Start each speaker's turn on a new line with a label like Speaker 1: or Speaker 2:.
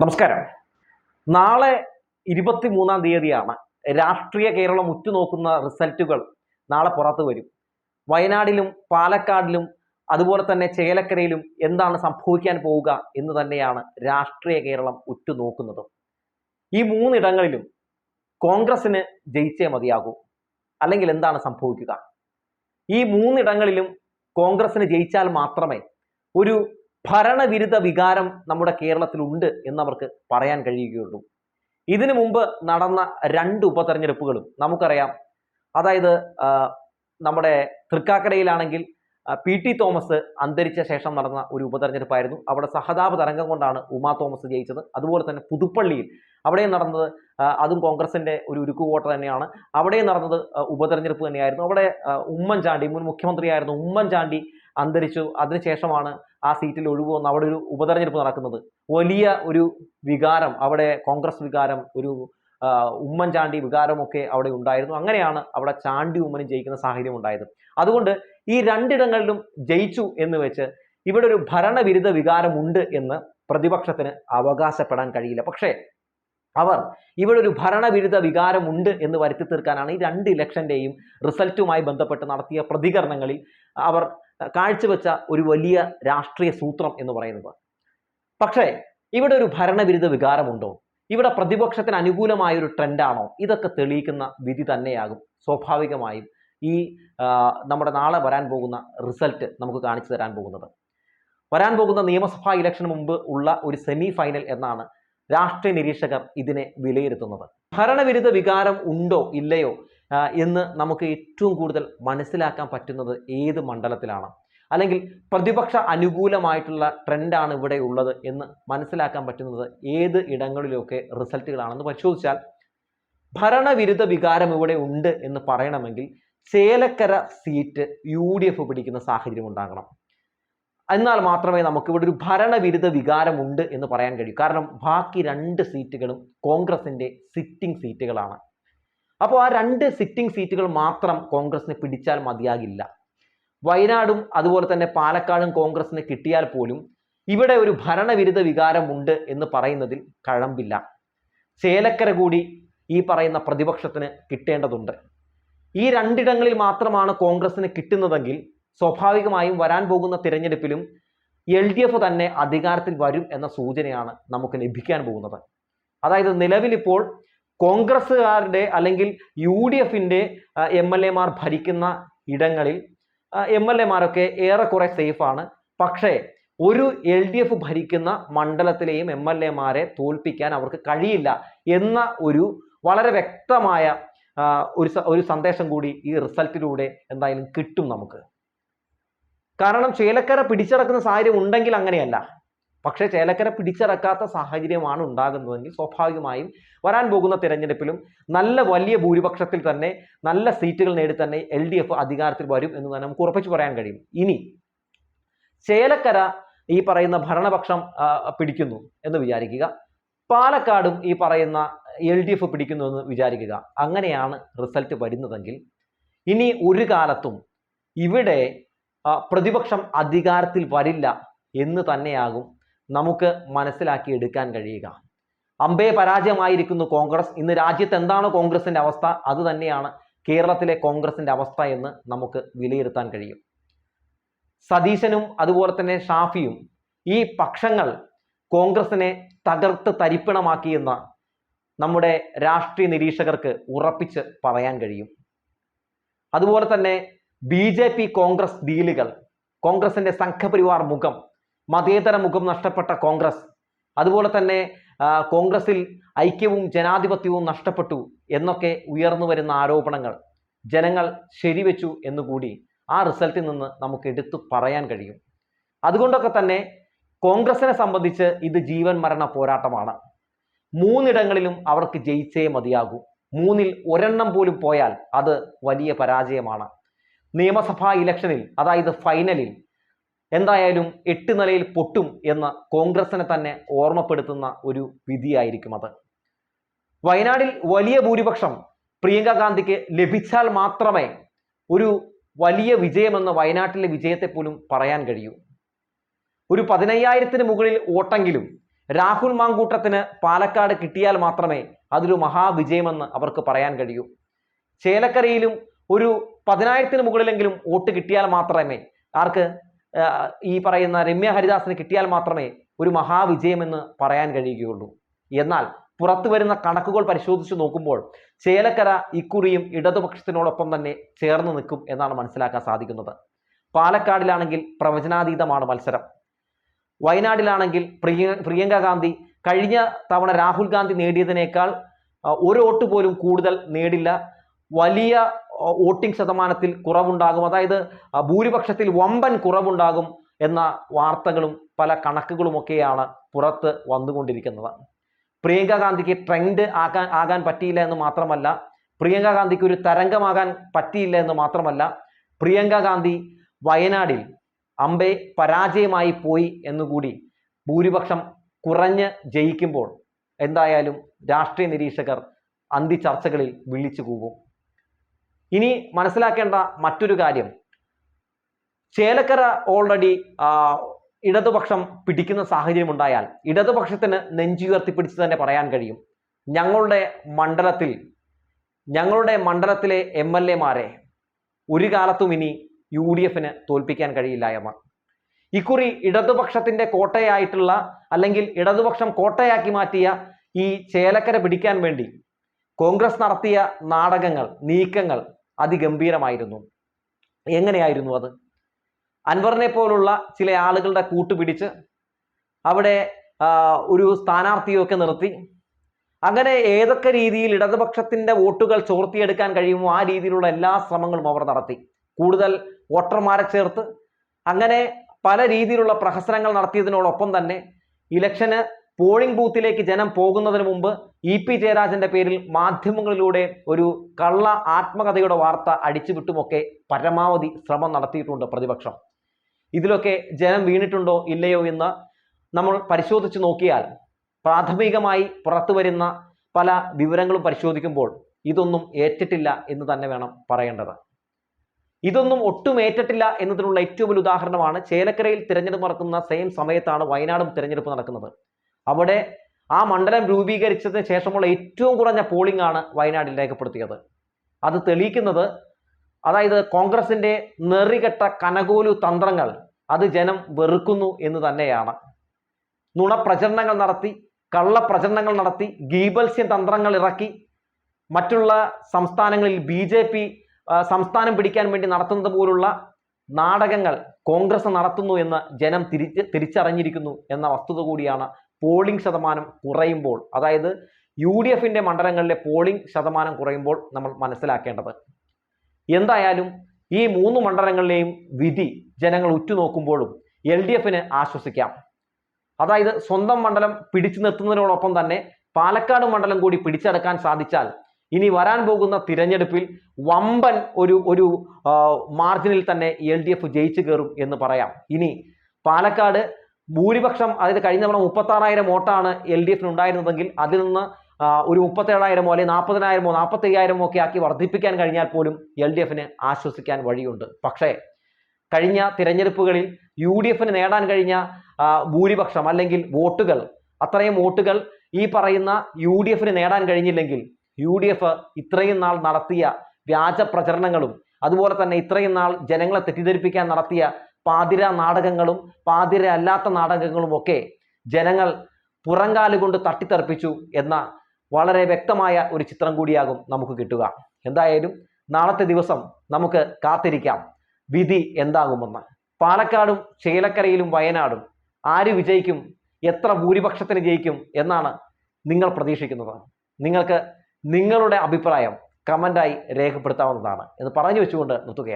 Speaker 1: നമസ്കാരം. നാളെ ഇരുപത്തി മൂന്നാം തീയതിയാണ് രാഷ്ട്രീയ കേരളം ഉറ്റുനോക്കുന്ന റിസൾട്ടുകൾ നാളെ പുറത്തു വരും. വയനാടിലും പാലക്കാടിലും അതുപോലെ തന്നെ ചേലക്കരയിലും എന്താണ് സംഭവിക്കാൻ പോവുക എന്ന് തന്നെയാണ് രാഷ്ട്രീയ കേരളം ഉറ്റുനോക്കുന്നത്. ഈ മൂന്നിടങ്ങളിലും കോൺഗ്രസിന് ജയിച്ചേ മതിയാകൂ. അല്ലെങ്കിൽ എന്താണ് സംഭവിക്കുക? ഈ മൂന്നിടങ്ങളിലും കോൺഗ്രസിന് ജയിച്ചാൽ മാത്രമേ ഒരു ഭരണവിരുദ്ധ വികാരം നമ്മുടെ കേരളത്തിലുണ്ട് എന്നവർക്ക് പറയാൻ കഴിയുകയുള്ളൂ. ഇതിനു മുമ്പ് നടന്ന രണ്ട് ഉപതെരഞ്ഞെടുപ്പുകളും നമുക്കറിയാം. അതായത് നമ്മുടെ തൃക്കാക്കരയിലാണെങ്കിൽ പി ടി തോമസ് അന്തരിച്ച ശേഷം നടന്ന ഒരു ഉപതെരഞ്ഞെടുപ്പായിരുന്നു. അവിടെ സഹതാപ തരംഗം കൊണ്ടാണ് ഉമാ തോമസ് ജയിച്ചത്. അതുപോലെ തന്നെ പുതുപ്പള്ളിയിൽ അവിടെയും നടന്നത് അതും കോൺഗ്രസിന്റെ ഒരു ഉരുക്കുകോട്ട തന്നെയാണ്. അവിടെയും നടന്നത് ഉപതെരഞ്ഞെടുപ്പ് തന്നെയായിരുന്നു. അവിടെ ഉമ്മൻചാണ്ടി മുൻ മുഖ്യമന്ത്രിയായിരുന്നു ഉമ്മൻചാണ്ടി അന്തരിച്ചു. അതിനുശേഷമാണ് ആ സീറ്റിൽ ഒഴിവ് വന്ന് അവിടെ ഒരു ഉപതെരഞ്ഞെടുപ്പ് നടക്കുന്നത്. വലിയ ഒരു വികാരം അവിടെ കോൺഗ്രസ് വികാരം ഒരു ഉമ്മൻചാണ്ടി വികാരമൊക്കെ അവിടെ ഉണ്ടായിരുന്നു. അങ്ങനെയാണ് അവിടെ ചാണ്ടി ഉമ്മനും ജയിക്കുന്ന സാഹചര്യം ഉണ്ടായത്. അതുകൊണ്ട് ഈ രണ്ടിടങ്ങളിലും ജയിച്ചു എന്ന് വെച്ച് ഇവിടെ ഒരു ഭരണവിരുദ്ധ വികാരമുണ്ട് എന്ന് പ്രതിപക്ഷത്തിന് അവകാശപ്പെടാൻ കഴിയില്ല. പക്ഷേ അവർ ഇവിടെ ഒരു ഭരണവിരുദ്ധ വികാരമുണ്ട് എന്ന് വരുത്തി തീർക്കാനാണ് ഈ രണ്ട് ഇലക്ഷന്റെയും റിസൾട്ടുമായി ബന്ധപ്പെട്ട് നടത്തിയ പ്രതികരണങ്ങളിൽ അവർ കാഴ്ചവെച്ച ഒരു വലിയ രാഷ്ട്രീയ സൂത്രം എന്ന് പറയുന്നത്. പക്ഷേ ഇവിടെ ഒരു ഭരണവിരുദ്ധ വികാരമുണ്ടോ? ഇവിടെ പ്രതിപക്ഷത്തിന് അനുകൂലമായ ഒരു ട്രെൻഡാണോ? ഇതൊക്കെ തെളിയിക്കുന്ന വിധി തന്നെയാകും. സ്വാഭാവികമായും ഈ നമ്മുടെ നാളെ വരാൻ പോകുന്ന റിസൾട്ട് നമുക്ക് കാണിച്ചു തരാൻ പോകുന്നത്. വരാൻ പോകുന്ന നിയമസഭാ ഇലക്ഷന് മുമ്പ് ഉള്ള ഒരു സെമി ഫൈനൽ എന്നാണ് രാഷ്ട്രീയ നിരീക്ഷകർ ഇതിനെ വിലയിരുത്തുന്നത്. ഭരണവിരുദ്ധ വികാരം ഉണ്ടോ? ഇല്ലയോ? എന്ന് നമുക്ക് ഏറ്റവും കൂടുതൽ മനസ്സിലാക്കാൻ പറ്റുന്നത് ഏത് മണ്ഡലത്തിലാണ്? അല്ലെങ്കിൽ പ്രതിപക്ഷ അനുകൂലമായിട്ടുള്ള ട്രെൻഡാണ് ഇവിടെ ഉള്ളത് എന്ന് മനസ്സിലാക്കാൻ പറ്റുന്നത് ഏത് ഇടങ്ങളിലൊക്കെ റിസൾട്ടുകളാണെന്ന് പരിശോധിച്ചാൽ ഭരണവിരുദ്ധ വികാരം ഇവിടെ ഉണ്ട് എന്ന് പറയണമെങ്കിൽ Chelakkara seat U D F പിടിക്കുന്ന സാഹചര്യം ഉണ്ടാകണം. എന്നാൽ മാത്രമേ നമുക്ക് ഇവിടെ ഒരു ഭരണവിരുദ്ധ വികാരമുണ്ട് എന്ന് പറയാൻ കഴിയൂ. കാരണം ബാക്കി രണ്ട് സീറ്റുകളും കോൺഗ്രസിന്റെ സിറ്റിംഗ് സീറ്റുകളാണ്. അപ്പോൾ ആ രണ്ട് സിറ്റിംഗ് സീറ്റുകൾ മാത്രം കോൺഗ്രസിന് പിടിച്ചാൽ മതിയാകില്ല. വയനാടും അതുപോലെ തന്നെ പാലക്കാടും കോൺഗ്രസിന് കിട്ടിയാൽ പോലും ഇവിടെ ഒരു ഭരണവിരുദ്ധ വികാരമുണ്ട് എന്ന് പറയുന്നതിൽ കഴമ്പില്ല. ചേലക്കര കൂടി ഈ പറയുന്ന പ്രതിപക്ഷത്തിന് കിട്ടേണ്ടതുണ്ട്. ഈ രണ്ടിടങ്ങളിൽ മാത്രമാണ് കോൺഗ്രസിന് കിട്ടുന്നതെങ്കിൽ സ്വാഭാവികമായും വരാൻ പോകുന്ന തിരഞ്ഞെടുപ്പിലും എൽ ഡി എഫ് തന്നെ അധികാരത്തിൽ വരും എന്ന സൂചനയാണ് നമുക്ക് ലഭിക്കാൻ പോകുന്നത്. അതായത് നിലവിലിപ്പോൾ കോൺഗ്രസ്സുകാരുടെ അല്ലെങ്കിൽ യു ഡി എഫിന്റെ എം എൽ എമാർ ഭരിക്കുന്ന ഇടങ്ങളിൽ എം എൽ എമാരൊക്കെ ഏറെക്കുറെ സേഫാണ് പക്ഷേ ഒരു എൽ ഡി എഫ് ഭരിക്കുന്ന മണ്ഡലത്തിലെയും എം എൽ എമാരെ തോൽപ്പിക്കാൻ അവർക്ക് കഴിയില്ല എന്ന ഒരു വളരെ വ്യക്തമായ ഒരു ഒരു സന്ദേശം കൂടി ഈ റിസൾട്ടിലൂടെ എന്തായാലും കിട്ടും നമുക്ക്. കാരണം ചേലക്കര പിടിച്ചടക്കുന്ന സാഹചര്യം ഉണ്ടെങ്കിൽ അങ്ങനെയല്ല. പക്ഷേ ചേലക്കര പിടിച്ചടക്കാത്ത സാഹചര്യമാണ് ഉണ്ടാകുന്നതെങ്കിൽ സ്വാഭാവികമായും വരാൻ പോകുന്ന തിരഞ്ഞെടുപ്പിലും നല്ല വലിയ ഭൂരിപക്ഷത്തിൽ തന്നെ നല്ല സീറ്റുകൾ നേടി തന്നെ എൽ ഡി എഫ് അധികാരത്തിൽ വരും എന്ന് തന്നെ നമുക്ക് ഉറപ്പിച്ചു പറയാൻ കഴിയും. ഇനി ചേലക്കര ഈ പറയുന്ന ഭരണപക്ഷം പിടിക്കുന്നു എന്ന് വിചാരിക്കുക. പാലക്കാടും ഈ പറയുന്ന എൽ ഡി എഫ് പിടിക്കുന്നു എന്ന് വിചാരിക്കുക. അങ്ങനെയാണ് റിസൾട്ട് വരുന്നതെങ്കിൽ ഇനി ഒരു കാലത്തും ഇവിടെ പ്രതിപക്ഷം അധികാരത്തിൽ വരില്ല എന്ന് തന്നെയാകും നമുക്ക് മനസ്സിലാക്കി എടുക്കാൻ കഴിയുക. അമ്പേ പരാജയമായിരിക്കുന്നു കോൺഗ്രസ്. ഇന്ന് രാജ്യത്ത് എന്താണ് കോൺഗ്രസിന്റെ അവസ്ഥ? അത് തന്നെയാണ് കേരളത്തിലെ കോൺഗ്രസിന്റെ അവസ്ഥ എന്ന് നമുക്ക് വിലയിരുത്താൻ കഴിയും. സതീശനും അതുപോലെ തന്നെ ഷാഫിയും ഈ പക്ഷങ്ങൾ കോൺഗ്രസിനെ തകർത്ത് തരിപ്പണമാക്കിയെന്ന നമ്മുടെ രാഷ്ട്രീയ നിരീക്ഷകർക്ക് ഉറപ്പിച്ച് പറയാൻ കഴിയും. അതുപോലെ തന്നെ ബി കോൺഗ്രസ് ഡീലുകൾ കോൺഗ്രസിന്റെ സംഘപരിവാർ മുഖം മതേതര മുഖം നഷ്ടപ്പെട്ട കോൺഗ്രസ്. അതുപോലെ തന്നെ കോൺഗ്രസിൽ ഐക്യവും ജനാധിപത്യവും നഷ്ടപ്പെട്ടു എന്നൊക്കെ ഉയർന്നു വരുന്ന ആരോപണങ്ങൾ ജനങ്ങൾ ശരിവെച്ചു എന്നുകൂടി ആ റിസൾട്ടിൽ നിന്ന് നമുക്ക് എടുത്തു പറയാൻ കഴിയും. അതുകൊണ്ടൊക്കെ തന്നെ കോൺഗ്രസിനെ സംബന്ധിച്ച് ഇത് ജീവൻ മരണ പോരാട്ടമാണ്. മൂന്നിടങ്ങളിലും അവർക്ക് ജയിച്ചേ മതിയാകൂ. മൂന്നിൽ ഒരെണ്ണം പോലും പോയാൽ അത് വലിയ പരാജയമാണ്. നിയമസഭാ ഇലക്ഷനിൽ അതായത് ഫൈനലിൽ എന്തായാലും എട്ട് നിലയിൽ പൊട്ടും എന്ന് കോൺഗ്രസിനെ തന്നെ ഓർമ്മപ്പെടുത്തുന്ന ഒരു വിധിയായിരിക്കും അത്. വയനാടിൽ വലിയ ഭൂരിപക്ഷം പ്രിയങ്ക ഗാന്ധിക്ക് ലഭിച്ചാൽ മാത്രമേ ഒരു വലിയ വിജയമെന്ന് വയനാട്ടിലെ വിജയത്തെ പോലും പറയാൻ കഴിയൂ. ഒരു പതിനയ്യായിരത്തിന് മുകളിൽ ഓട്ടെങ്കിലും രാഹുൽ മാങ്കൂട്ടത്തിന് പാലക്കാട് കിട്ടിയാൽ മാത്രമേ അതൊരു മഹാവിജയമെന്ന് അവർക്ക് പറയാൻ കഴിയൂ. ചേലക്കരയിലും ഒരു പതിനായിരത്തിന് മുകളിലെങ്കിലും വോട്ട് കിട്ടിയാൽ മാത്രമേ ആർക്ക് ഈ പറയുന്ന രമ്യ ഹരിദാസിന് കിട്ടിയാൽ മാത്രമേ ഒരു മഹാവിജയമെന്ന് പറയാൻ കഴിയുകയുള്ളൂ. എന്നാൽ പുറത്തു വരുന്ന കണക്കുകൾ പരിശോധിച്ച് നോക്കുമ്പോൾ ചേലക്കര ഇക്കുറിയും ഇടതുപക്ഷത്തിനോടൊപ്പം തന്നെ ചേർന്ന് നിൽക്കും എന്നാണ് മനസ്സിലാക്കാൻ സാധിക്കുന്നത്. പാലക്കാടിലാണെങ്കിൽ പ്രവചനാതീതമാണ് മത്സരം. വയനാടിലാണെങ്കിൽ പ്രിയ പ്രിയങ്ക ഗാന്ധി കഴിഞ്ഞ തവണ രാഹുൽ ഗാന്ധി നേടിയതിനേക്കാൾ ഒരു വോട്ട് പോലും കൂടുതൽ നേടില്ല. വലിയ വോട്ടിംഗ് ശതമാനത്തിൽ കുറവുണ്ടാകും. അതായത് ഭൂരിപക്ഷത്തിൽ വമ്പൻ കുറവുണ്ടാകും എന്ന വാർത്തകളും പല കണക്കുകളുമൊക്കെയാണ് പുറത്ത് വന്നുകൊണ്ടിരിക്കുന്നത്. പ്രിയങ്ക ഗാന്ധിക്ക് ട്രെൻഡ് ആകാൻ ആകാൻ പറ്റിയില്ല എന്ന് മാത്രമല്ല പ്രിയങ്ക ഗാന്ധിക്ക് ഒരു തരംഗമാകാൻ പറ്റിയില്ല എന്ന് മാത്രമല്ല പ്രിയങ്ക ഗാന്ധി വയനാടിൽ അമ്പെ പരാജയമായി പോയി എന്നുകൂടി ഭൂരിപക്ഷം കുറഞ്ഞ് ജയിക്കുമ്പോൾ എന്തായാലും രാഷ്ട്രീയ നിരീക്ഷകർ അന്തി ചർച്ചകളിൽ വിളിച്ചു കൂവും. ഇനി മനസ്സിലാക്കേണ്ട മറ്റൊരു കാര്യം. ചേലക്കര ഓൾറെഡി ഇടതുപക്ഷം പിടിക്കുന്ന സാഹചര്യം ഉണ്ടായാൽ ഇടതുപക്ഷത്തിന് നെഞ്ചുയർത്തിപ്പിടിച്ച് തന്നെ പറയാൻ കഴിയും. ഞങ്ങളുടെ മണ്ഡലത്തിൽ ഞങ്ങളുടെ മണ്ഡലത്തിലെ എം എൽ എമാരെ ഒരു കാലത്തും ഇനി യു ഡി എഫിന് തോൽപ്പിക്കാൻ കഴിയില്ല എന്ന്. ഇക്കുറി ഇടതുപക്ഷത്തിന്റെ കോട്ടയായിട്ടുള്ള അല്ലെങ്കിൽ ഇടതുപക്ഷം കോട്ടയാക്കി മാറ്റിയ ഈ ചേലക്കര പിടിക്കാൻ വേണ്ടി കോൺഗ്രസ് നടത്തിയ നാടകങ്ങൾ നീക്കങ്ങൾ അതിഗംഭീരമായിരുന്നു. എങ്ങനെയായിരുന്നു അത്? അൻവറിനെ പോലുള്ള ചില ആളുകളുടെ കൂട്ടുപിടിച്ച് അവിടെ ഒരു സ്ഥാനാർത്ഥിയൊക്കെ നിർത്തി. അങ്ങനെ ഏതൊക്കെ രീതിയിൽ ഇടതുപക്ഷത്തിന്റെ വോട്ടുകൾ ചോർത്തിയെടുക്കാൻ കഴിയുമോ ആ രീതിയിലുള്ള എല്ലാ ശ്രമങ്ങളും അവർ നടത്തി. കൂടുതൽ വോട്ടർമാരെ ചേർത്ത്. അങ്ങനെ പല രീതിയിലുള്ള പ്രഹസനങ്ങൾ നടത്തിയതിനോടൊപ്പം തന്നെ ഇലക്ഷന് പോളിംഗ് ബൂത്തിലേക്ക് ജനം പോകുന്നതിന് മുമ്പ് ഇ പി ജയരാജന്റെ പേരിൽ മാധ്യമങ്ങളിലൂടെ ഒരു കള്ള ആത്മകഥയുടെ വാർത്ത അടിച്ചുവിട്ടുമൊക്കെ പരമാവധി ശ്രമം നടത്തിയിട്ടുണ്ട് പ്രതിപക്ഷം. ഇതിലൊക്കെ ജനം വീണിട്ടുണ്ടോ ഇല്ലയോ എന്ന് നമ്മൾ പരിശോധിച്ച് നോക്കിയാൽ പ്രാഥമികമായി പുറത്തു വരുന്ന പല വിവരങ്ങളും പരിശോധിക്കുമ്പോൾ ഇതൊന്നും ഏറ്റിട്ടില്ല എന്ന് തന്നെ വേണം പറയേണ്ടത്. ഇതൊന്നും ഒട്ടും ഏറ്റിട്ടില്ല എന്നതിനുള്ള ഏറ്റവും വലിയ ഉദാഹരണമാണ് ചേലക്കരയിൽ തിരഞ്ഞെടുപ്പ് നടക്കുന്ന സെയിം സമയത്താണ് വയനാടും തിരഞ്ഞെടുപ്പ് നടക്കുന്നത്. അവിടെ ആ മണ്ഡലം രൂപീകരിച്ചതിന് ശേഷമുള്ള ഏറ്റവും കുറഞ്ഞ പോളിംഗ് ആണ് വയനാട്ടിൽ രേഖപ്പെടുത്തിയത്. അത് തെളിയിക്കുന്നത് അതായത് കോൺഗ്രസിന്റെ നെറികെട്ട കനകോലു തന്ത്രങ്ങൾ അത് ജനം വെറുക്കുന്നു എന്ന് തന്നെയാണ്. നുണപ്രചരണങ്ങൾ നടത്തി കള്ളപ്രചരണങ്ങൾ നടത്തി ഗീബൽസ്യൻ തന്ത്രങ്ങൾ ഇറക്കി മറ്റുള്ള സംസ്ഥാനങ്ങളിൽ ബി ജെ പി സംസ്ഥാനം പിടിക്കാൻ വേണ്ടി നടത്തുന്നത് പോലുള്ള നാടകങ്ങൾ കോൺഗ്രസ് നടത്തുന്നു എന്ന് ജനം തിരിച്ച് തിരിച്ചറിഞ്ഞിരിക്കുന്നു എന്ന വസ്തുത കൂടിയാണ് പോളിംഗ് ശതമാനം കുറയുമ്പോൾ അതായത് യു ഡി എഫിന്റെ മണ്ഡലങ്ങളിലെ പോളിംഗ് ശതമാനം കുറയുമ്പോൾ നമ്മൾ മനസ്സിലാക്കേണ്ടത് എന്തായാലും ഈ മൂന്ന് മണ്ഡലങ്ങളിലെയും വിധി ജനങ്ങൾ ഉറ്റുനോക്കുമ്പോഴും എൽ ഡി എഫിന് ആശ്വസിക്കാം. അതായത് സ്വന്തം മണ്ഡലം പിടിച്ചു നിർത്തുന്നതിനോടൊപ്പം തന്നെ പാലക്കാട് മണ്ഡലം കൂടി പിടിച്ചെടുക്കാൻ സാധിച്ചാൽ ഇനി വരാൻ പോകുന്ന തിരഞ്ഞെടുപ്പിൽ വമ്പൻ ഒരു ഒരു മാർജിനിൽ തന്നെ എൽ ഡി എഫ് ജയിച്ചു കയറും എന്ന് പറയാം. ഇനി പാലക്കാട് ഭൂരിപക്ഷം അതായത് കഴിഞ്ഞ തവണ മുപ്പത്താറായിരം വോട്ടാണ് എൽ ഡി എഫിന് ഉണ്ടായിരുന്നതെങ്കിൽ അതിൽ നിന്ന് ഒരു മുപ്പത്തേഴായിരമോ അല്ലെങ്കിൽ നാൽപ്പതിനായിരമോ നാൽപ്പത്തി അയ്യായിരമോ ഒക്കെ ആക്കി വർദ്ധിപ്പിക്കാൻ കഴിഞ്ഞാൽ പോലും എൽ ഡി എഫിന് ആശ്വസിക്കാൻ വഴിയുണ്ട്. പക്ഷേ കഴിഞ്ഞ തിരഞ്ഞെടുപ്പുകളിൽ യു ഡി എഫിന് നേടാൻ കഴിഞ്ഞ ഭൂരിപക്ഷം അല്ലെങ്കിൽ വോട്ടുകൾ അത്രയും വോട്ടുകൾ ഈ പറയുന്ന യു ഡി എഫിന് നേടാൻ കഴിഞ്ഞില്ലെങ്കിൽ യു ഡി എഫ് ഇത്രയും നാൾ നടത്തിയ വ്യാജ പ്രചരണങ്ങളും അതുപോലെ തന്നെ ഇത്രയും നാൾ ജനങ്ങളെ തെറ്റിദ്ധരിപ്പിക്കാൻ നടത്തിയ പാതിര നാടകങ്ങളും പാതിര അല്ലാത്ത നാടകങ്ങളും ഒക്കെ ജനങ്ങൾ പുറങ്കാലുകൊണ്ട് തട്ടിത്തെറിപ്പിച്ചു എന്ന വളരെ വ്യക്തമായ ഒരു ചിത്രം കൂടിയാകും നമുക്ക് കിട്ടുക. എന്തായാലും നാളത്തെ ദിവസം നമുക്ക് കാത്തിരിക്കാം. വിധി എന്താകുമെന്ന്. പാലക്കാടും ചേലക്കരയിലും വയനാടും ആര് വിജയിക്കും എത്ര ഭൂരിപക്ഷത്തിന് ജയിക്കും എന്നാണ് നിങ്ങൾ പ്രതീക്ഷിക്കുന്നത്. നിങ്ങൾക്ക് നിങ്ങളുടെ അഭിപ്രായം കമന്റായി രേഖപ്പെടുത്താവുന്നതാണ്. എന്ന് പറഞ്ഞു വെച്ചുകൊണ്ട് നിർത്തുകയാണ്.